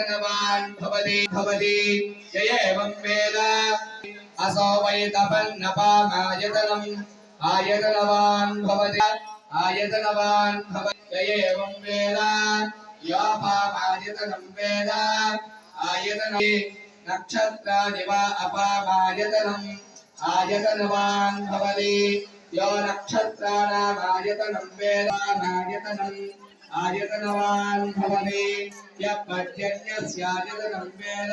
भवति भवति। य एवं वेद। असो वै तपन्नपामायतनम् आयतनवान् भवति आयतनवान् भवति। य एवं वेद। योपामायतनं वेद। आयतने नक्षत्राणि वा अपामायतनम् आयतनवान् भवति। यो नक्षत्राणामायतनं वेदानायतनम् आयतनवान् भवति यः पर्जन्यस्यायतनं वेद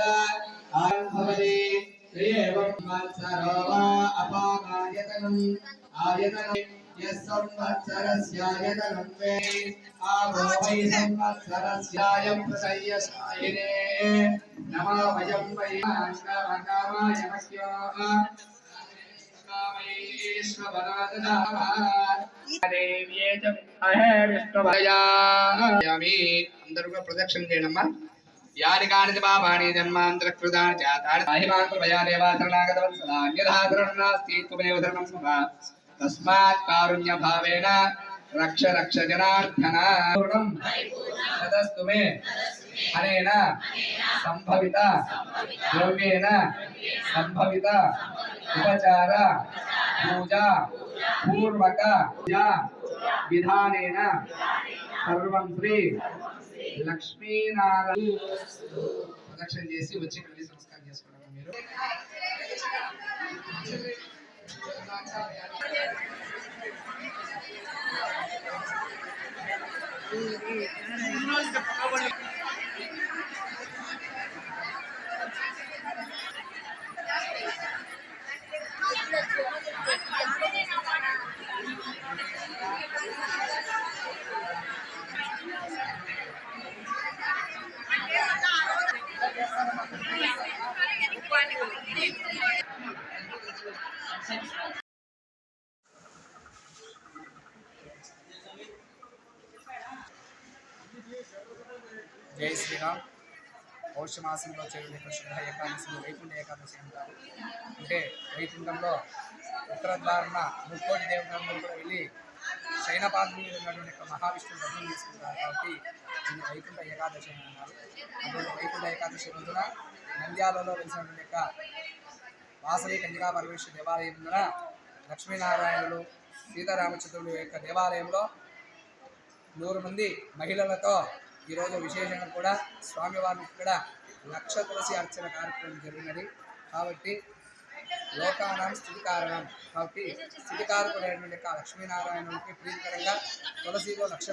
आयन् भवति एवं वत्सरो वा अपामायतनम् आयतनं यः संवत्सरस्यायतनं वेदि आवो वै संवत्सरस्यायं प्रसय्यसायिने नमो वयं वै कामाय मह्यो అందరూ కూడా ప్రదక్షిణ చేయడమ్మా. యాని కానిది పాపాని జన్మాంతర కృతాని జాతాని మహిమాంతు భయాదేవాతరణాగతవత్సలాన్యధాధరణాస్తి త్వమేవ ధర్మం సభ తస్మాత్ కారుణ్య భావేన రక్ష రక్ష జనార్దన. తదస్తు మే అనేన సంభవిత ద్రవ్యేన సంభవిత. ఉపచార పూజా పూర్వక విధానేన సర్వం శ్రీ లక్ష్మీనారాయణ ప్రదక్షిణ చేసి వచ్చి ఇక్కడ సంస్కారం చేసుకోవడం మీరు Thank you. జై శ్రీరామ్. పౌష్యమాసంలో మాసంలో చేరుకునే ఏకాదశిలో వైకుంఠ ఏకాదశి అంటారు. అంటే వైకుంఠంలో ఉత్తర ద్వారణ ముక్కోటి దేవతలందరూ కూడా వెళ్ళి శయనపాద్రి మీద ఉన్నటువంటి మహావిష్ణువు దర్శనం చేసుకుంటారు. కాబట్టి దీన్ని వైకుంఠ ఏకాదశి అని అన్నారు అందులో వైకుంఠ ఏకాదశి రోజున నంద్యాలలో వెలిసినటువంటి యొక్క వాసవి కన్యకా పరమేశ్వర దేవాలయం లక్ష్మీనారాయణులు సీతారామచంద్రుడు యొక్క దేవాలయంలో నూరు మంది మహిళలతో ఈరోజు విశేషంగా కూడా స్వామివారిని ఇక్కడ లక్ష తులసి అర్చన కార్యక్రమం జరిగినది. కాబట్టి లోకానం స్థితి కారణం. కాబట్టి స్థితి కారకులైనటువంటి యొక్క లక్ష్మీనారాయణునికి ప్రీతికరంగా తులసిలో లక్ష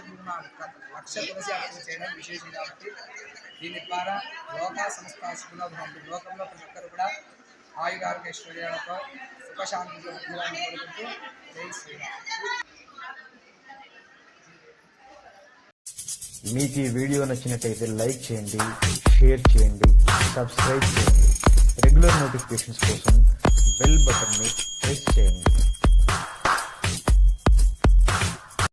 లక్ష తులసి అర్చన చేయడం విశేషం కాబట్టి దీని ద్వారా లోక సంస్థ సుఖనోభవం లోకంలో ప్రతి ఒక్కరు కూడా ఆయురారోగ్య ఐశ్వర్యాలతో సుఖశాంతితో ఉండాలని కోరుకుంటూ జై శ్రీరామ్. మీకు ఈ వీడియో నచ్చినట్టయితే లైక్ చేయండి షేర్ చేయండి సబ్స్క్రైబ్ చేయండి. రెగ్యులర్ నోటిఫికేషన్స్ కోసం బెల్ బటన్ని ప్రెస్ చేయండి.